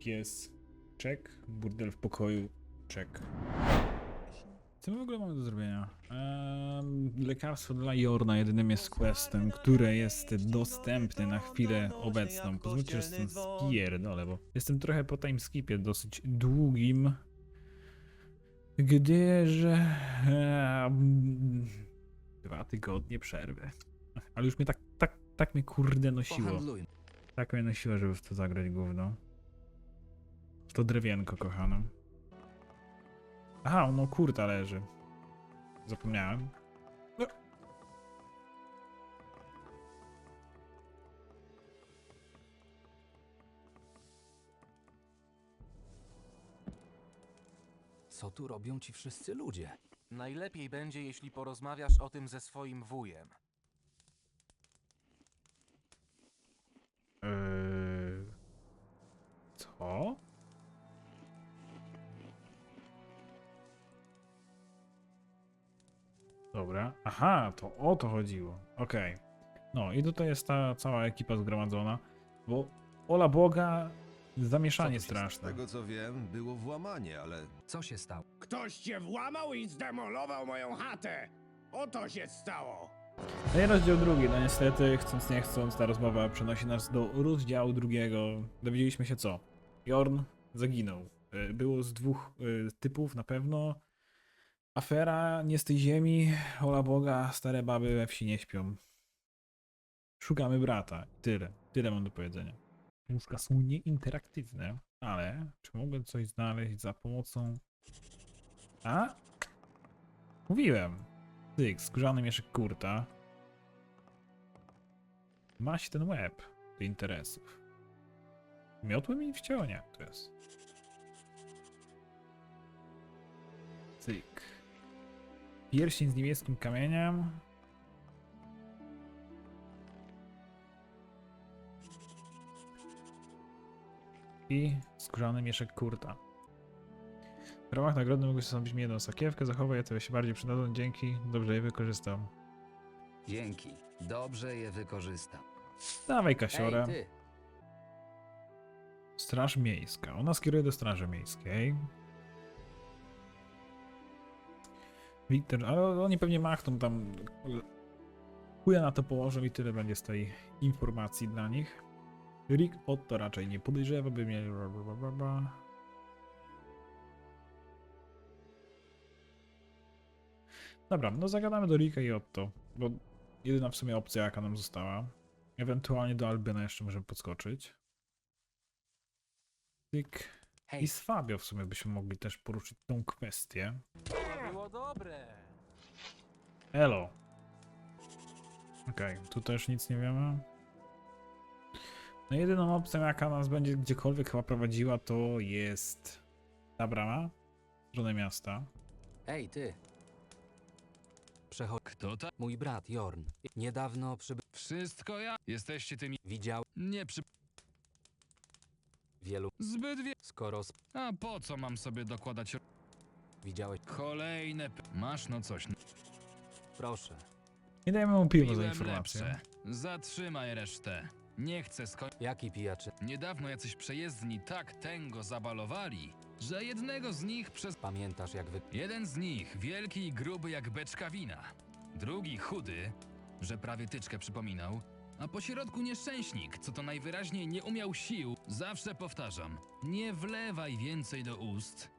Pies. Czek. Burdel w pokoju. Czek. Co w ogóle mamy do zrobienia? Lekarstwo dla Jorna jedynym jest questem, które jest dostępne na chwilę obecną. Pozwólcie, że jestem spierdolę, bo jestem trochę po timeskipie dosyć długim. Gdyż... em, dwa tygodnie przerwy. Ale już mnie tak, tak, tak mnie kurde nosiło. Tak mnie nosiło, żeby w to zagrać gówno. To drewienko, kochano. Aha, no kurta leży. Zapomniałem. No. Co tu robią ci wszyscy ludzie? Najlepiej będzie, jeśli porozmawiasz o tym ze swoim wujem. Yy... Co? Aha, to o to chodziło. Okej. No i tutaj jest ta cała ekipa zgromadzona, bo ola Boga, zamieszanie Z straszne. tego co wiem, było włamanie, ale Co się stało? Ktoś cię włamał i zdemolował moją chatę! Oto się stało! No i rozdział drugi, no niestety, chcąc nie chcąc, ta rozmowa przenosi nas do rozdziału drugiego. Dowiedzieliśmy się co? Jorn zaginął. Y, Było z dwóch y, typów na pewno. Afera nie z tej ziemi, ola Boga, stare baby we wsi nie śpią. Szukamy brata. Tyle. Tyle mam do powiedzenia. Łóżka są nieinteraktywne, ale czy mogę coś znaleźć za pomocą... A? Mówiłem. Tyk, skórzany mieszek kurta. Ma się ten łeb do interesów. Miotły mi wcięło? Nie, to jest. Cyk. Pierścień z niebieskim kamieniem. I skórzany mieszek kurta. W ramach nagrody mogę zamówić mi jedną sakiewkę, zachowaj to się bardziej przydadzą, dzięki, dobrze je wykorzystam. Dzięki. Dobrze je wykorzystam. Dawaj kasiorę. Ej, ty! Straż Miejska. Ona skieruje do Straży Miejskiej. Wiktor, ale oni pewnie machną tam. Chuja na to położą i tyle będzie z tej informacji dla nich. Rick Otto raczej nie podejrzewa, by mieli. Dobra, no zagadamy do Ricka i Otto, bo jedyna w sumie opcja jaka nam została. Ewentualnie do Albiona jeszcze możemy podskoczyć. Tyk. I z Fabio w sumie byśmy mogli też poruszyć tą kwestię. Dobre. Elo. Okej, tu też nic nie wiemy. No jedyną opcją jaka nas będzie gdziekolwiek chyba prowadziła to jest ta brama w stronę miasta. ej, ty! Przechodź. Kto ta? Mój brat Jorn. Niedawno przybył. Wszystko ja? Jesteście tymi... Widział Nie przy... wielu. Zbyt wie... Skoro sp- A po co mam sobie dokładać... widziałeś. Kolejne... P... Masz no coś. Proszę. Nie dajmy mu piwo za Piłem informację. lepsze. Zatrzymaj resztę. Nie chcę skończyć. Jaki pijaczy? Niedawno jacyś przejezdni tak tęgo zabalowali, że jednego z nich przez... Pamiętasz jak wy... Jeden z nich wielki i gruby jak beczka wina. Drugi chudy, że prawie tyczkę przypominał. A po środku nieszczęśnik, co to najwyraźniej nie umiał sił. Zawsze powtarzam, nie wlewaj więcej do ust.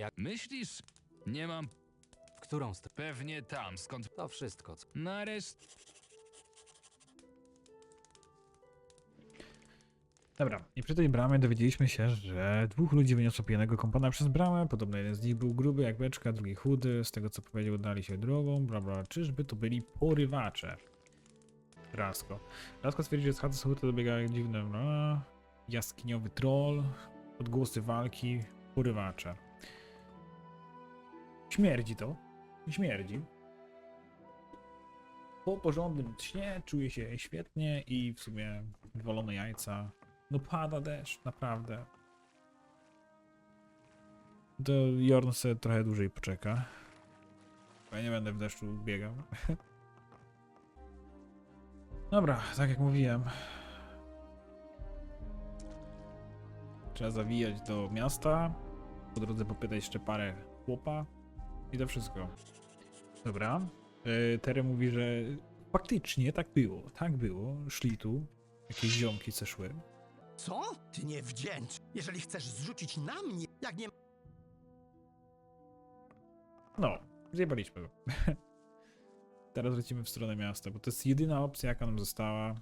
Jak- Myślisz? Nie mam W którą stronę? pewnie tam, skąd... To wszystko. Co... Nareszcie... Dobra, i przy tej bramie dowiedzieliśmy się, że dwóch ludzi wyniosło pijanego kompana przez bramę. Podobno jeden z nich był gruby jak beczka, drugi chudy. Z tego co powiedział, dali się drogą. Bla bla. Czyżby to byli porywacze? Rasko. Rasko stwierdził, że z chaty Sohuta dobiega jak dziwne. Bla. Jaskiniowy troll. Odgłosy walki. Porywacze. Śmierdzi to. Śmierdzi. Po porządnym śnie czuję się świetnie i w sumie wywalone jajca. No pada deszcz, naprawdę. To Jorn sobie trochę dłużej poczeka. Ja nie będę w deszczu biegał. Dobra, tak jak mówiłem. Trzeba zawijać do miasta. Po drodze popytać jeszcze parę chłopa. I to wszystko. Dobra. Yy, Terry mówi, że faktycznie tak było. Tak było. Szli tu. Jakieś ziomki co szły. Co? Ty nie wdzięcz. Jeżeli chcesz zrzucić na mnie, jak nie No, zjebaliśmy go. Teraz lecimy w stronę miasta, bo to jest jedyna opcja, jaka nam została.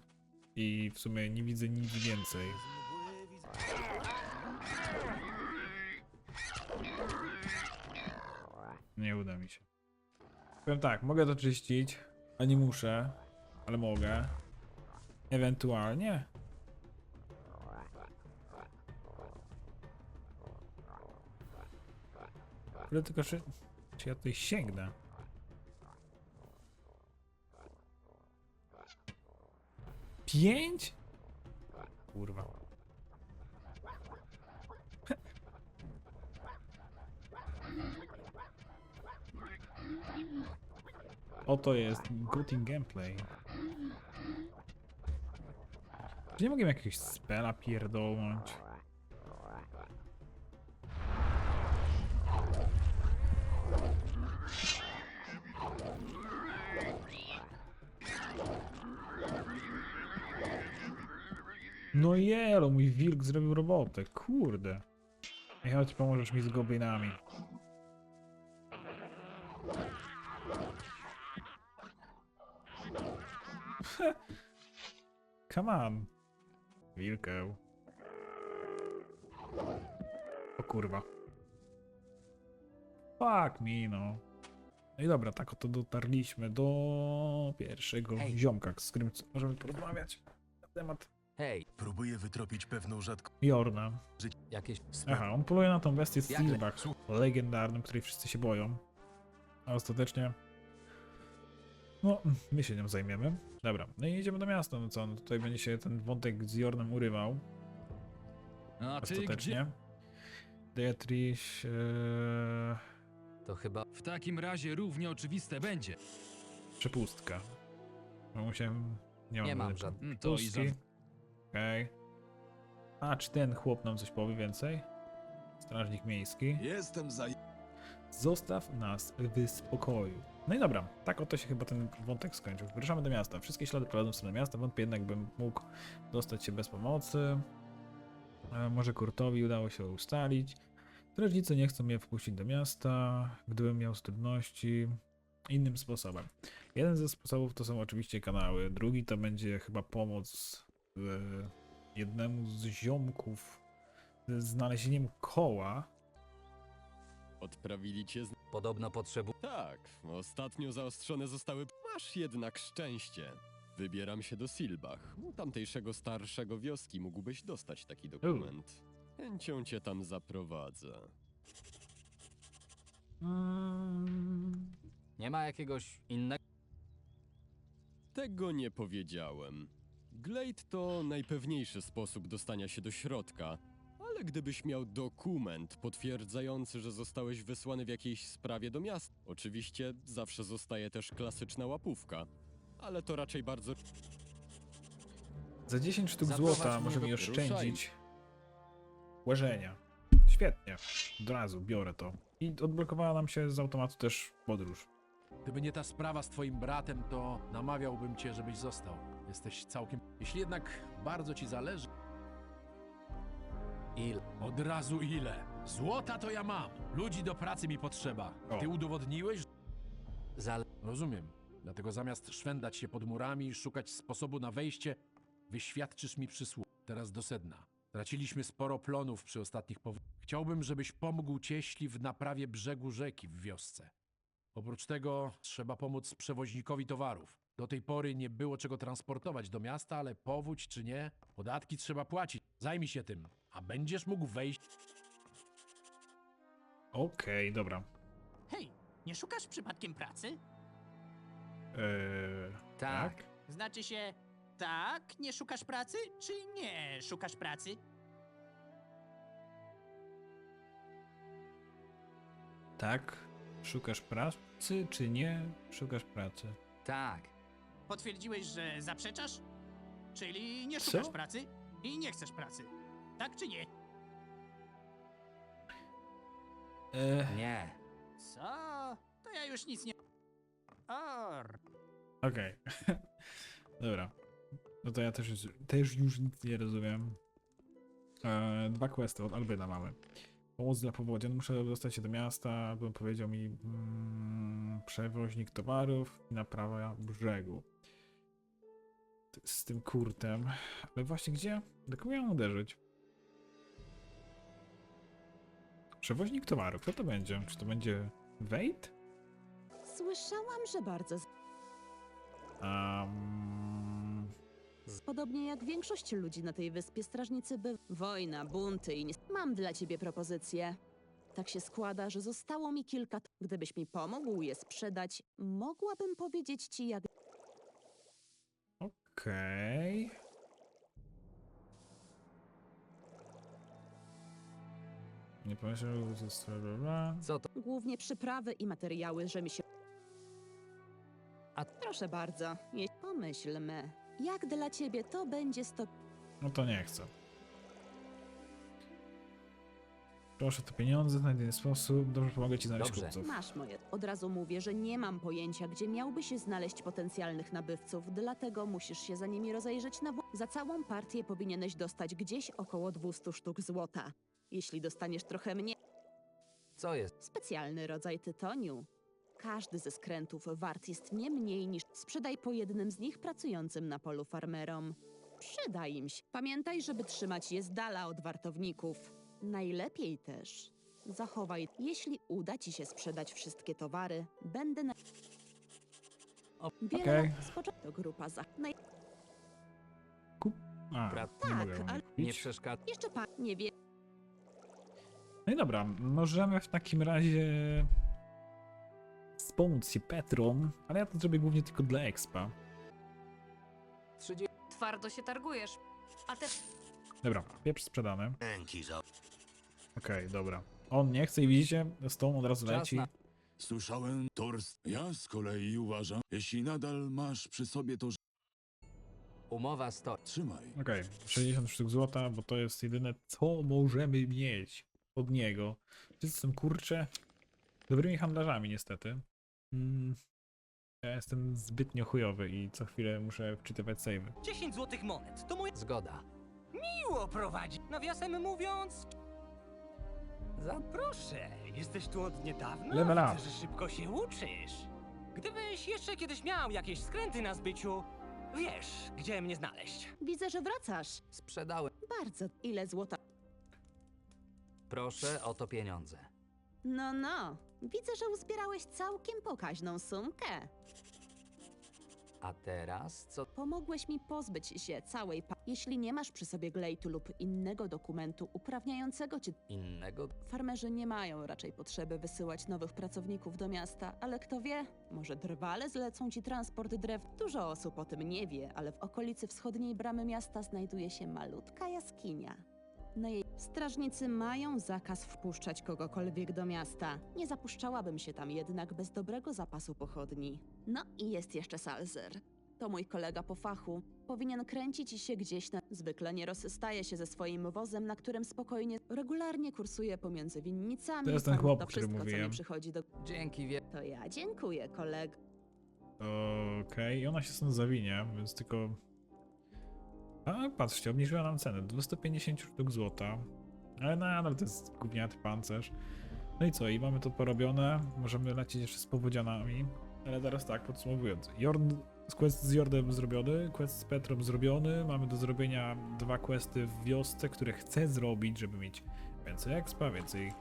I w sumie nie widzę nic więcej. Nie uda mi się. Powiem tak, mogę to czyścić, a nie muszę, ale mogę. Ewentualnie. Ale tylko, czy, czy ja tutaj sięgnę? Pięć? Kurwa. Oto jest Gutting Gameplay. Czy nie mogę jakiegoś spela pierdolnąć? No jelo, mój wilk zrobił robotę, kurde. I chodź, pomożesz mi z goblinami. Come on. Wilkę. O kurwa. Fuck me, no. No i dobra, tak oto dotarliśmy do pierwszego Hej. ziomka, z którym możemy porozmawiać na temat Hej, Próbuję wytropić pewną rzadką Jorna. jakieś... Aha, on poluje na tą bestię z Jak- Silbach, legendarnym, której wszyscy się boją. A ostatecznie... No, my się nią zajmiemy. Dobra, no i jedziemy do miasta, no co, no tutaj będzie się ten wątek z Jornem urywał. A ty gdzie? Ostatecznie. Beatrice... Ee, To chyba... W takim razie równie oczywiste będzie. przepustka. No musiałem... Nie mam, Nie mam żadnej żadnej. To i za... Okej. A, czy ten chłop nam coś powie więcej? Strażnik miejski. Jestem za... Zostaw nas w spokoju. No i dobra, tak oto się chyba ten wątek skończył. Wyruszamy do miasta. Wszystkie ślady prowadzą w stronę miasta. Wątpię jednak, bym mógł dostać się bez pomocy. E, może Kurtowi udało się ustalić. Strażnicy nie chcą mnie wpuścić do miasta. Gdybym miał z trudności, innym sposobem. Jeden ze sposobów to są oczywiście kanały. Drugi to będzie chyba pomoc e, jednemu z ziomków z znalezieniem koła. Odprawili cię z... Podobno potrzebu... Tak, ostatnio zaostrzone zostały... Masz jednak szczęście. Wybieram się do Silbach. U tamtejszego starszego wioski mógłbyś dostać taki dokument. Chęcią cię tam zaprowadzę. Mm, Nie ma jakiegoś innego... Tego nie powiedziałem. Glade to najpewniejszy sposób dostania się do środka, ale gdybyś miał dokument potwierdzający, że zostałeś wysłany w jakiejś sprawie do miasta, oczywiście zawsze zostaje też klasyczna łapówka, ale to raczej bardzo Za 10 sztuk Zaprowadź złota mnie może do- mi Ruszaj. oszczędzić łażenia. Świetnie. Od razu biorę to. I odblokowała nam się z automatu też podróż. Gdyby nie ta sprawa z twoim bratem, to namawiałbym cię, żebyś został. Jesteś całkiem... Jeśli jednak bardzo ci zależy... Il... Od razu ile? Złota to ja mam. Ludzi do pracy mi potrzeba. O. Ty udowodniłeś? że- Zale... Rozumiem. Dlatego zamiast szwendać się pod murami i szukać sposobu na wejście, wyświadczysz mi przysługę. Teraz do sedna. Traciliśmy sporo plonów przy ostatnich pow... Chciałbym, żebyś pomógł cieśli w naprawie brzegu rzeki w wiosce. Oprócz tego trzeba pomóc przewoźnikowi towarów. Do tej pory nie było czego transportować do miasta, ale powódź czy nie, podatki trzeba płacić. Zajmij się tym, a będziesz mógł wejść. Okej, dobra. Hej, nie szukasz przypadkiem pracy? Eee, Tak. tak? Znaczy się, tak, nie szukasz pracy, czy nie szukasz pracy? Tak. Szukasz pracy, czy nie szukasz pracy? Tak. Potwierdziłeś, że zaprzeczasz? Czyli nie Co? szukasz pracy i nie chcesz pracy. Tak czy nie? E, Nie. Co? To ja już nic nie... Or. Okej. Dobra. No to ja też już, też już nic nie rozumiem. E, dwa questy od Albyna mamy. Pomoc dla powodzian. Muszę dostać się do miasta, bym powiedział mi mm, przewoźnik towarów i naprawa brzegu. Z tym kurtem. Ale właśnie gdzie? Do kogo ja mam uderzyć? Przewoźnik towarów. Kto to będzie? Czy to będzie Wade? Słyszałam, że bardzo. Um, Podobnie jak większość ludzi na tej wyspie, strażnicy by. Wojna, bunty i nie. Mam dla ciebie propozycję. Tak się składa, że zostało mi kilka. Gdybyś mi pomógł je sprzedać, mogłabym powiedzieć ci, jak. Okej. Nie pomyślał ze strony. Co to? Głównie przyprawy i materiały rzemiesiel. A- Proszę bardzo, jeśli pomyślmy. Jak dla ciebie to będzie sto. No to nie chcę. Proszę te pieniądze, znajdę inny sposób. Dobrze, pomogę ci znaleźć Dobrze. kupców. Masz moje. Od razu mówię, że nie mam pojęcia, gdzie miałby się znaleźć potencjalnych nabywców, dlatego musisz się za nimi rozejrzeć na. wo- Za całą partię powinieneś dostać gdzieś około 200 sztuk złota. Jeśli dostaniesz trochę mniej, Co jest? specjalny rodzaj tytoniu. Każdy ze skrętów wart jest nie mniej niż sprzedaj po jednym z nich pracującym na polu farmerom. Przydaj im się. Pamiętaj, żeby trzymać je z dala od wartowników. Najlepiej też zachowaj. Jeśli uda ci się sprzedać wszystkie towary, będę na. O, Wiele spoczę- to grupa za. Naj... A, Brat- nie Tak, mogę ale- Nie przeszkadza. Jeszcze pan nie wie. No i dobra, możemy w takim razie wspomóc się Petrą, ale ja to zrobię głównie tylko dla expa. 30. Twardo się targujesz. A te Dobra, pieprz sprzedany. Dzięki za... Okej, dobra. On nie chce i widzicie, z tą od razu Czas leci. na- Słyszałem, Torst. Ja z kolei uważam, jeśli nadal masz przy sobie to, że Umowa stoi. trzymaj. Okej, 60 sztuk złota, bo to jest jedyne, co możemy mieć od niego. Wszyscy są kurcze dobrymi handlarzami, niestety. Mm, ja jestem zbytnio chujowy i co chwilę muszę wczytywać savey. 10 złotych monet. To moje Zgoda. miło prowadzi. Nawiasem mówiąc... Za... Proszę, jesteś tu od niedawna? Level up. Widzę, że szybko się uczysz. Gdybyś jeszcze kiedyś miał jakieś skręty na zbyciu, wiesz, gdzie mnie znaleźć. Widzę, że wracasz. Sprzedałem. Bardzo. Ile złota? Proszę o to pieniądze. No, no. Widzę, że uzbierałeś całkiem pokaźną sumkę. A teraz co? Pomogłeś mi pozbyć się całej pa... Jeśli nie masz przy sobie glejtu lub innego dokumentu uprawniającego cię... Innego? Farmerzy nie mają raczej potrzeby wysyłać nowych pracowników do miasta, ale kto wie, może drwale zlecą ci transport drew. Dużo osób o tym nie wie, ale w okolicy wschodniej bramy miasta znajduje się malutka jaskinia. Na jej strażnicy mają zakaz wpuszczać kogokolwiek do miasta. Nie zapuszczałabym się tam jednak bez dobrego zapasu pochodni. No i jest jeszcze Salzer. To mój kolega po fachu. Powinien kręcić się gdzieś na... Zwykle nie rozstaje się ze swoim wozem, na którym spokojnie, regularnie kursuje pomiędzy winnicami. To jest ten chłop, to którym wszystko, co mówiłem. mi przychodzi do... Dzięki wie... To ja dziękuję, koleg. Okej, i ona się stąd zawinie, więc tylko... A, patrzcie, obniżyła nam cenę, 250 sztuk złota. Ale nadal to jest gówniaty pancerz. No i co, i mamy to porobione, możemy lecieć jeszcze z powodzianami. Ale teraz tak, podsumowując. Jorn, quest z Jordem zrobiony, quest z Petrą zrobiony, mamy do zrobienia dwa questy w wiosce, które chcę zrobić, żeby mieć więcej expa, więcej,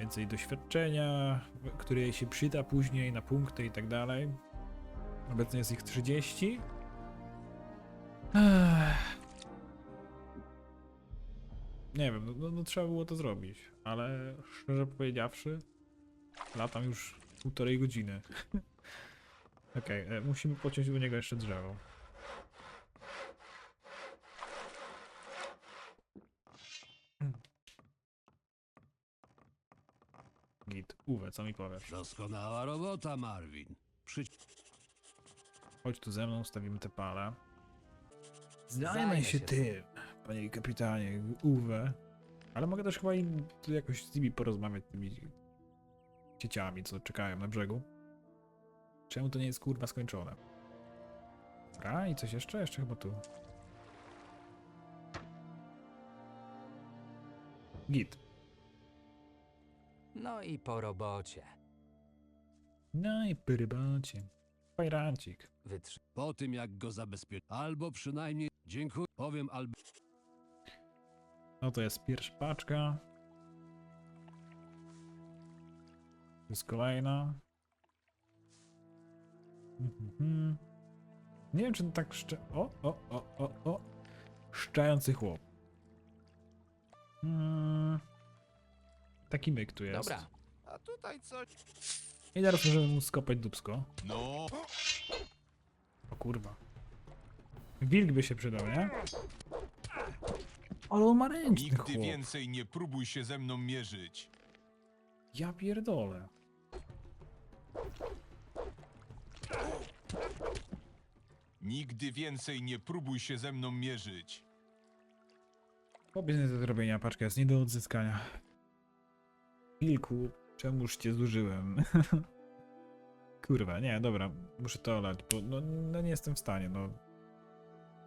więcej doświadczenia, które się przyda później na punkty i tak dalej. Obecnie jest ich 30. Ech. Nie wiem, no, no, no trzeba było to zrobić, ale szczerze powiedziawszy, latam już półtorej godziny. Okej, e, musimy pociąć u niego jeszcze drzewo. Git, Uwe, co mi powiesz? Doskonała robota, Marvin. Przy... Chodź tu ze mną, stawimy te pale. Zajmę się tym, panie kapitanie, Uwe. Ale mogę też chyba im jakoś z nimi porozmawiać, tymi dzieciami, co czekają na brzegu. Czemu to nie jest kurwa skończone? Dobra, i coś jeszcze? Jeszcze chyba tu. Git. No i po robocie. No i pyrybacie. Fajrancik. Wytrzy... Po tym jak go zabezpiecz, albo przynajmniej dziękuję, powiem albo... No to jest pierwsza paczka. To jest kolejna. Mhm. Nie wiem, czy to tak szcze... O, o, o, o, o. Szczający chłop. Hmm. Taki myk tu jest. Dobra. A tutaj coś... I teraz możemy mu skopać dubsko. No, O kurwa. Wilk by się przydał, nie? Ale on ma ręczny chłop. nie próbuj się ze mną mierzyć. Ja pierdolę. Nigdy więcej nie próbuj się ze mną mierzyć. Pobieżny do zrobienia, paczka jest nie do odzyskania. Wilku, czemuż cię zużyłem? Kurwa, nie, dobra, muszę to olać, bo no, no nie jestem w stanie, no.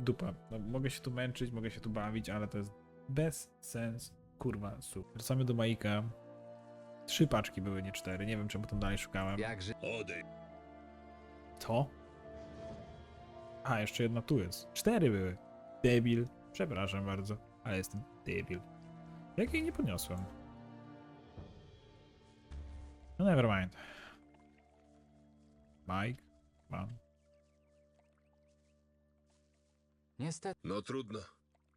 Dupa. No, mogę się tu męczyć, mogę się tu bawić, ale to jest bez sens, kurwa, su. Wracamy do Maika. Trzy paczki były, nie cztery, nie wiem czemu tam dalej szukałem. Jak ży... Odejdź. Co? A, jeszcze jedna tu jest. Cztery były. Debil. Przepraszam bardzo, ale jestem debil. Jak jej nie podniosłem? No nevermind. Mike? Mam. Niestety. No trudno.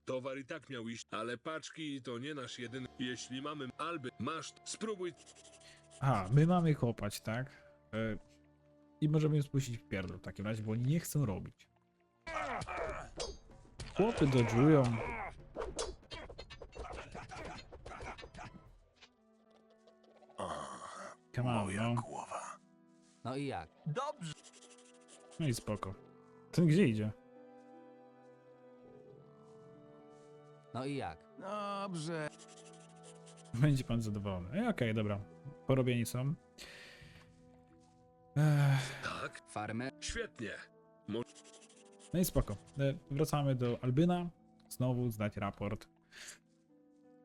Towar i tak miał iść, ale paczki to nie nasz jedyny. Jeśli mamy alby, masz, spróbuj. Aha, my mamy kopać, tak? E, I możemy ją spuścić w pierdol w takim razie, bo oni nie chcą robić. Chłopy dodżują. Come on, no. głowa. No i jak? Dobrze. No i spoko. Ten gdzie idzie? No i jak? Dobrze. Będzie pan zadowolony. E, Okej, dobra. Porobieni są. Ech, Tak? Farmę? Świetnie. no i spoko. E, Wracamy do Albyna. Znowu zdać raport.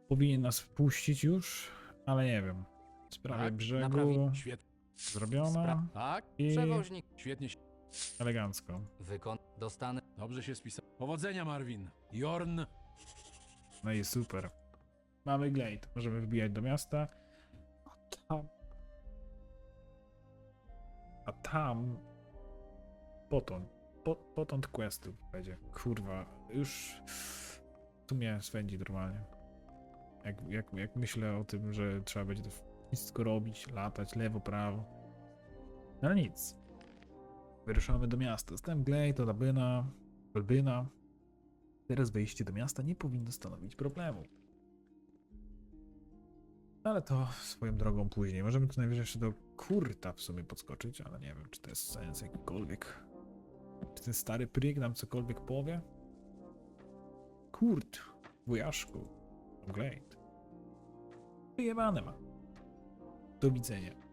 Powinien nas wpuścić już, ale nie wiem. Sprawa Tak, brzegu naprawi- Świetnie. zrobiona Tak? i Przewoźnik. Świetnie się... elegancko. Wykon... Dostanę... Dobrze się spisał. Powodzenia, Marvin. Jorn. No i super. Mamy Glade. Możemy wbijać do miasta. A tam... A tam... Potąd. Po, potąd questów będzie. Kurwa. Już... Tu mnie swędzi normalnie. Jak, jak, jak myślę o tym, że trzeba będzie to wszystko robić, latać lewo, prawo. No nic. Wyruszamy do miasta. Dostałem Glade od Albyna. Albyna. Teraz wejście do miasta nie powinno stanowić problemu. Ale to swoją drogą później. Możemy tu najwyżej jeszcze do kurta w sumie podskoczyć, ale nie wiem, czy to jest sens jakikolwiek. Czy ten stary pryk nam cokolwiek powie? Kurt, wujaszku, Glade. Wyjebane ma. Do widzenia.